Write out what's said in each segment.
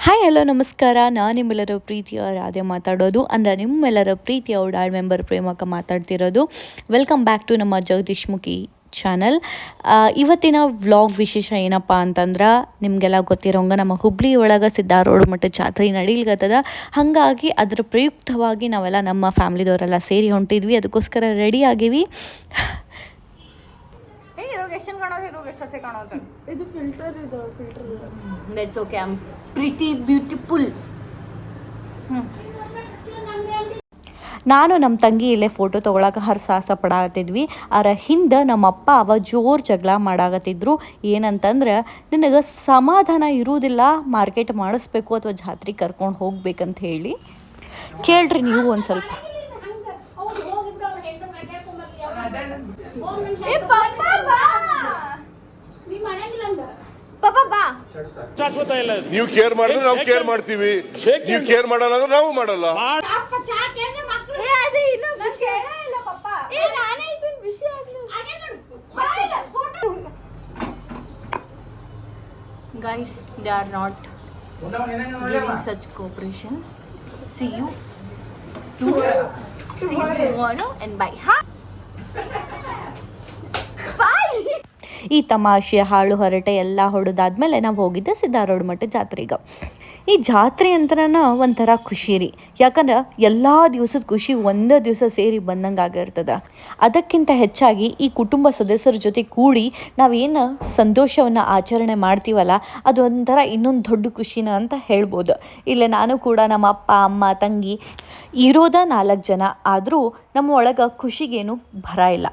Hi hello ನಮಸ್ಕಾರ. ನಾನು ನಿಮ್ಮೆಲ್ಲರ ಪ್ರೀತಿಯ ರಾಧೆ ಮಾತಾಡೋದು. ಅಂದರೆ ನಿಮ್ಮೆಲ್ಲರ ಪ್ರೀತಿಯ ಓಡಾಡ್ ಮೆಂಬರ್ ಪ್ರೇಮಕ ಮಾತಾಡ್ತಿರೋದು. ವೆಲ್ಕಮ್ ಬ್ಯಾಕ್ ಟು ನಮ್ಮ ಜಗದೀಶ್ ಮುಖಿ ಚಾನಲ್ ಇವತ್ತಿನ ವ್ಲಾಗ್ ವಿಶೇಷ ಏನಪ್ಪ ಅಂತಂದ್ರೆ, ನಿಮಗೆಲ್ಲ ಗೊತ್ತಿರೋಂಗ ನಮ್ಮ ಹುಬ್ಳಿ ಒಳಗೆ ಸಿದ್ಧಾರೂಢ ಮಟ್ಟ ಜಾತ್ರೆ ನಡೀಲ್ಗತ್ತದ. ಹಾಗಾಗಿ ಅದರ ಪ್ರಯುಕ್ತವಾಗಿ ನಾವೆಲ್ಲ ನಮ್ಮ ಫ್ಯಾಮ್ಲಿದವರೆಲ್ಲ ಸೇರಿ ಹೊಂಟಿದ್ವಿ. ಅದಕ್ಕೋಸ್ಕರ ರೆಡಿ ಆಗೀವಿ. ಎಷ್ಟು ಕಾಣೋದು ಇರೋಗ ಎಷ್ಟು ಹಸೆ ಕಾಣೋದು ಇದು ಫಿಲ್ಟರ್ ಇದು. Filter that's okay I am pretty beautiful ನಾನು ನಮ್ಮ ತಂಗಿ ಇಲ್ಲೇ ಫೋಟೋ ತೊಗೊಳಕ್ಕೆ ಹರ್ಸಾಹಸ ಪಡಾಕತ್ತಿದ್ವಿ. ಅರ ಹಿಂದೆ ನಮ್ಮ ಅಪ್ಪ ಅವ ಜೋರು ಜಗಳ ಮಾಡಾಕತ್ತಿದ್ರು. ಏನಂತಂದ್ರೆ ನಿನಗೆ ಸಮಾಧಾನ ಇರುವುದಿಲ್ಲ ಮಾರ್ಕೆಟ್ ಮಾಡಿಸ್ಬೇಕು ಅಥವಾ ಜಾತ್ರೆ ಕರ್ಕೊಂಡು ಹೋಗ್ಬೇಕಂತ ಹೇಳಿ. ಕೇಳ್ರಿ ನೀವು ಒಂದು ಸ್ವಲ್ಪ ಏ ಪಾಪ ಬಾ ಪಾಪ ಬಾ ಶಾಶ್ವತ ಇಲ್ಲ ನೀವು ಕೇರ್ ಮಾಡಿದ್ರೆ ನಾವು ಕೇರ್ ಮಾಡ್ತೀವಿ. ನೀವು. ಕೇರ್ ಮಾಡಲ್ಲ ಅಂದ್ರೆ ನಾವು ಮಾಡಲ್ಲ. Guys they are not giving such cooperation see you see you tomorrow and bye ಹಾ ಈ ತಮಾಷೆ ಹಾಳು ಹರಟೆ ಎಲ್ಲ ಹೊಡೆದಾದ್ಮೇಲೆ ನಾವು ಹೋಗಿದ್ದೆ ಸಿದ್ದಾರೋಡ್ ಮಠ ಜಾತ್ರೆಗೆ. ಈ ಜಾತ್ರೆ ಅಂತನ ಒಂಥರ ಖುಷಿ ರೀ. ಯಾಕಂದ್ರೆ ಎಲ್ಲ ದಿವಸದ ಖುಷಿ ಒಂದೇ ದಿವಸ ಸೇರಿ ಬಂದಂಗೆ ಆಗಿರ್ತದೆ. ಅದಕ್ಕಿಂತ ಹೆಚ್ಚಾಗಿ ಈ ಕುಟುಂಬ ಸದಸ್ಯರ ಜೊತೆ ಕೂಡಿ ನಾವೇನು ಸಂತೋಷವನ್ನು ಆಚರಣೆ ಮಾಡ್ತೀವಲ್ಲ, ಅದು ಒಂಥರ ಇನ್ನೊಂದು ದೊಡ್ಡ ಖುಷಿನ ಅಂತ ಹೇಳ್ಬೋದು. ಇಲ್ಲೇ ನಾನು ಕೂಡ ನಮ್ಮ ಅಪ್ಪ, ಅಮ್ಮ, ತಂಗಿ ಇರೋದ ನಾಲ್ಕು ಜನ. ಆದರೂ ನಮ್ಮ ಒಳಗೆ ಖುಷಿಗೇನು ಭರ ಇಲ್ಲ.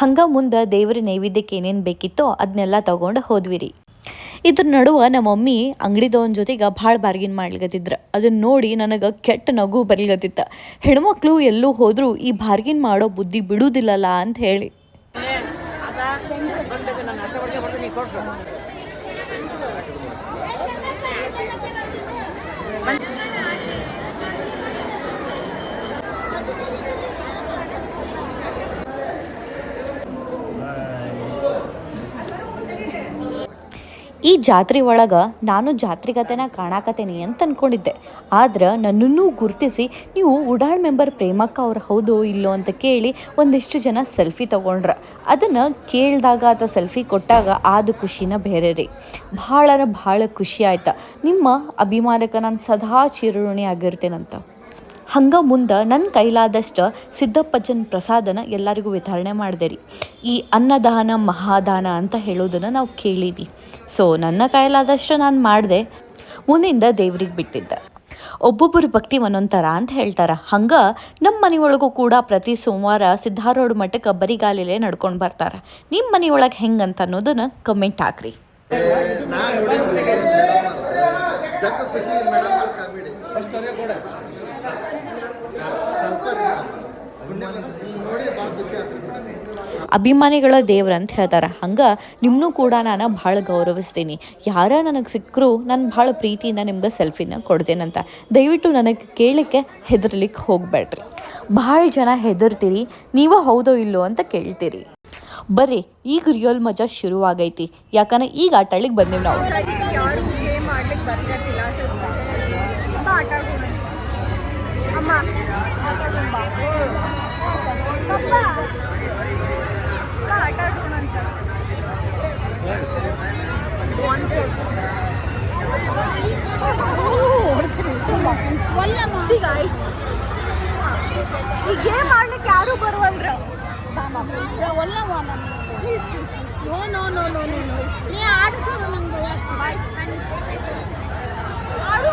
ಹಂಗೆ ಮುಂದೆ ದೇವ್ರ ನೈವೇದ್ಯಕ್ಕೆ ಏನೇನು ಬೇಕಿತ್ತೋ ಅದನ್ನೆಲ್ಲ ತಗೊಂಡು ಹೋದ್ವಿ ರೀ ಇದ್ರ ನಡುವೆ ನಮ್ಮ ಮಮ್ಮಿ ಅಂಗಡಿದವನ ಜೊತೆಗೆ ಭಾಳ ಬಾರ್ಗಿನ್ ಮಾಡ್ಲಿಕತ್ತಿದ್ರು. ಅದನ್ನ ನೋಡಿ ನನಗೆ ಕೆಟ್ಟ ನಗು ಬರ್ಲಿಕತ್ತಿತ್ತ. ಹೆಣ್ಮಕ್ಳು ಎಲ್ಲೂ ಹೋದರೂ ಈ ಬಾರ್ಗಿನ್ ಮಾಡೋ ಬುದ್ಧಿ ಬಿಡುವುದಿಲ್ಲಲ್ಲ ಅಂತ ಹೇಳಿ. ಈ ಜಾತ್ರೆ ಒಳಗೆ ನಾನು ಜಾತ್ರೆಗತೆನ ಕಾಣಾಕತ್ತೇನೆ ಅಂತ ಅನ್ಕೊಂಡಿದ್ದೆ. ಆದ್ರೆ ನನ್ನನ್ನು ಗುರುತಿಸಿ ನೀವು ಉಡಾಳ್ ಮೆಂಬರ್ ಪ್ರೇಮಕ್ಕ ಅವ್ರು ಹೌದೋ ಇಲ್ಲೋ ಅಂತ ಕೇಳಿ ಒಂದಿಷ್ಟು ಜನ ಸೆಲ್ಫಿ ತಗೊಂಡ್ರ. ಅದನ್ನು ಕೇಳಿದಾಗ ಅಥವಾ ಸೆಲ್ಫಿ ಕೊಟ್ಟಾಗ ಆದ ಖುಷಿನ ಬೇರೆ ರೀ ಭಾಳ ಭಾಳ ಖುಷಿ ಆಯ್ತು. ನಿಮ್ಮ ಅಭಿಮಾನಕ್ಕೆ ನಾನು ಸದಾ ಚಿರಋಣಿ ಆಗಿರ್ತೇನಂತ ಹಂಗೆ ಮುಂದೆ ನನ್ನ ಕೈಲಾದಷ್ಟು ಸಿದ್ದಪ್ಪಜ್ಜನ ಪ್ರಸಾದನ ಎಲ್ಲರಿಗೂ ವಿತರಣೆ ಮಾಡಿದೆ ರೀ ಈ ಅನ್ನದಾನ, ಮಹಾದಾನ ಅಂತ ಹೇಳೋದನ್ನು ನಾವು ಕೇಳೀವಿ. ಸೊ ನನ್ನ ಕೈಲಾದಷ್ಟು ನಾನು ಮಾಡಿದೆ. ಮುಂದಿಂದ ದೇವ್ರಿಗೆ ಬಿಟ್ಟಿದ್ದೆ. ಒಬ್ಬೊಬ್ಬರು ಭಕ್ತಿ ಒಂದೊಂದು ಅಂತ ಹೇಳ್ತಾರೆ. ಹಂಗೆ ನಮ್ಮ ಮನೆಯೊಳಗೂ ಕೂಡ ಪ್ರತಿ ಸೋಮವಾರ ಸಿದ್ಧಾರೂಢ ಮಠಕ್ಕೆ ಬರಿಗಾಲಿಲೇ ನಡ್ಕೊಂಡು ಬರ್ತಾರೆ. ನಿಮ್ಮ ಮನೆಯೊಳಗೆ ಅಂತ ಅನ್ನೋದನ್ನು ಕಮೆಂಟ್ ಹಾಕ್ರಿ. ಅಭಿಮಾನಿಗಳ ದೇವ್ರ ಅಂತ ಹೇಳ್ತಾರೆ. ಹಂಗೆ ನಿಮ್ಮನ್ನೂ ಕೂಡ ನಾನು ಭಾಳ ಗೌರವಿಸ್ತೀನಿ. ಯಾರ ನನಗೆ ಸಿಕ್ಕರು ನಾನು ಭಾಳ ಪ್ರೀತಿಯಿಂದ ನಿಮ್ಗೆ ಸೆಲ್ಫಿನ ಕೊಡ್ತೇನಂತ. ದಯವಿಟ್ಟು ನನಗೆ ಕೇಳಲಿಕ್ಕೆ ಹೆದರ್ಲಿಕ್ಕೆ ಹೋಗಬೇಡ್ರಿ ಭಾಳ ಜನ ಹೆದರ್ತೀರಿ, ನೀವು ಹೌದೋ ಇಲ್ಲೋ ಅಂತ ಕೇಳ್ತೀರಿ. ಬರ್ರಿ, ಈಗ ರಿಯಲ್ ಮಜಾ ಶುರುವಾಗೈತಿ. ಯಾಕಂದ್ರೆ ಈಗ ಆಟಾಡ್ಲಿಕ್ಕೆ ಬಂದೀವಿ ನಾವು. ಆಟ ಆಡೋಣ ಬಾ ಪಪ್ಪ ಬಾ, ಆಟ ಆಡೋಣ ಅಂತ See guys, ಈ ಗೇಮ್ ಆಡ್ಲಿಕ್ಕೆ ಯಾರು ಬರುವಲ್ರ please please please no no no no no ನೀ ಆಡಿಸೋದು ನಂಗೆ ಆಡು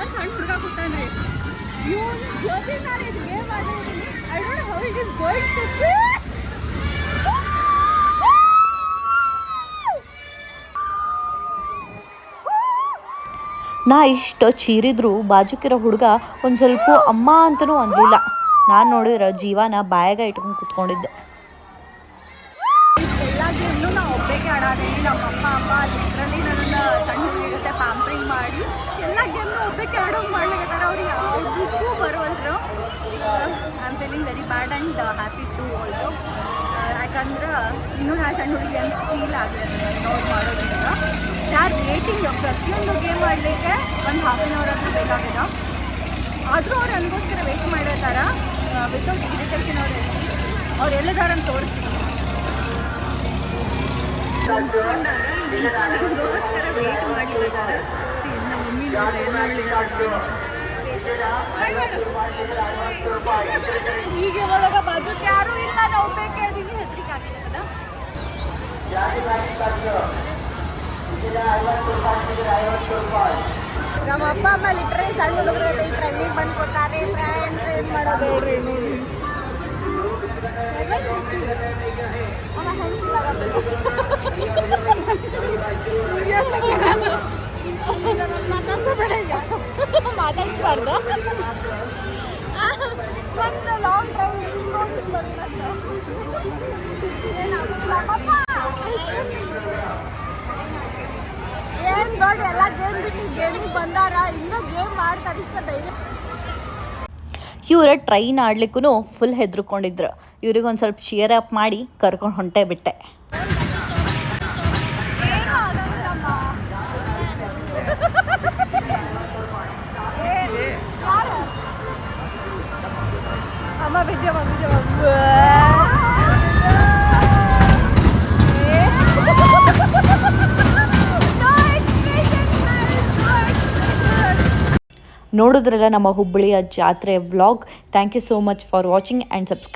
ಒಂದು ಸಣ್ಣ ಹುಡುಗ ಕೂತಾನ್ರಿ. ಇವನ್ ಜೊತೆ ನಾನು ಇದು ಗೇಮ್ ಮಾಡಿದ್ದೀನಿ I don't how it is going to ನಾ ಇಷ್ಟು ಚೀರಿದ್ರು ಬಾಜುಕಿರೋ ಹುಡುಗ ಒಂದು ಸ್ವಲ್ಪ ಅಮ್ಮ ಅಂತನೂ ಅನ್ಲಿಲ್ಲ ನಾನು ನೋಡಿದ್ರೆ ಜೀವನ ಬಾಯಾಗ ಇಟ್ಕೊಂಡು ಕುತ್ಕೊಂಡಿದ್ದೆ. ಗೇಮ್ನು ಒಬ್ಬಕ್ಕೆ ಮಾಡ್ಲಿಕ್ಕೆ ಅವ್ರು ಯಾವುದಕ್ಕೂ ಬರುವಲ್ರು. I am feeling very bad and happy too also ಯಾಕಂದ್ರೆ ಇನ್ನೂ ನಾ ಸಣ್ಣ ಹುಡುಗಿ ಅಂತ ಫೀಲ್ ಆಗಲಿಲ್ಲ ಅವ್ರು ಮಾಡೋದ್ರಿಂದ. ಯಾರು ರೇಟಿಂಗ್ ಪ್ರತಿಯೊಂದು ಗೇಮ್ ಮಾಡಲಿಕ್ಕೆ ಒಂದು ಹಾಫ್ ಆನ್ ಅವರ್ ಹತ್ರ ಬೇಕಾಗಿಲ್ಲ. ಆದರೂ ಅವ್ರು ನನಗೋಸ್ಕರ ವೆಯ್ಟ್ ಮಾಡಿರ್ತಾರ. ವಿತೌಟ್ ಇರಿಟೇಷನ್ ಅವ್ರು ಅವ್ರು ಎಲ್ಲದಾರಂತ ತೋರಿಸ್ತೀನಿ ಅನ್ಗೋಸ್ಕರ ವೇಟ್ ಮಾಡಿದ್ದಾರೆ ನಮ್ಮ ಮಮ್ಮಿ ಈಗ ಒಳಗ ಬಾಜುಕ್ ಯಾರು ಇಲ್ಲ. ನಾವು ಬೇಕೇ ಅದೀನಿ ಹೆದರಿಕೆ ಆಗ್ಲಿಕ್ಕದ ನಮ್ಮ ಅಪ್ಪ ಅಮ್ಮ ಲಿಟ್ರಲಿ ಸಣ್ಣ ಹುಡುಗರು ಈ ಟ್ರೈನಿಂಗ್ ಬಂದು ಕೊಡ್ತಾರೆ. ಫ್ರೆಂಡ್ಸ್ ಏನು ಮಾಡೋದು? ಹೇಳ್ರಿ ನೋಡಿ ಮಾತಾಡ್ಸಬೇಡ ಮಾತಾಡಿಸ್ಬಾರ್ದು ಒಂದು ಲಾಂಗ್ ಡ್ರೈವ್ ಏನ್ ದೊಡ್ಡ ಎಲ್ಲ ಗೇಮ್ ಬಿಟ್ಟು ಗೇಮಿಗೆ ಬಂದಾರ? ಇನ್ನೂ ಗೇಮ್ ಮಾಡ್ತಾರೆ ಇಷ್ಟ ಧೈರ್ಯ. ಇವರ ಟ್ರೈನ್ ಆಡ್ಲಿಕ್ಕೂ ಫುಲ್ ಹೆದ್ರುಕೊಂಡಿದ್ರು. ಇವ್ರಿಗೆ ಒಂದು ಸ್ವಲ್ಪ ಚೇರ್ ಅಪ್ ಮಾಡಿ ಕರ್ಕೊಂಡು ಹೊಂಟೆ ಬಿಟ್ಟೆ. ಅಮ್ಮ ವಿದ್ಯಾ ವಿದ್ಯಾ ನೋಡಿದ್ರಲ್ಲ ನಮ್ಮ ಹುಬ್ಬಳ್ಳಿಯ ಜಾತ್ರೆ vlog thank you so much for watching and subscribe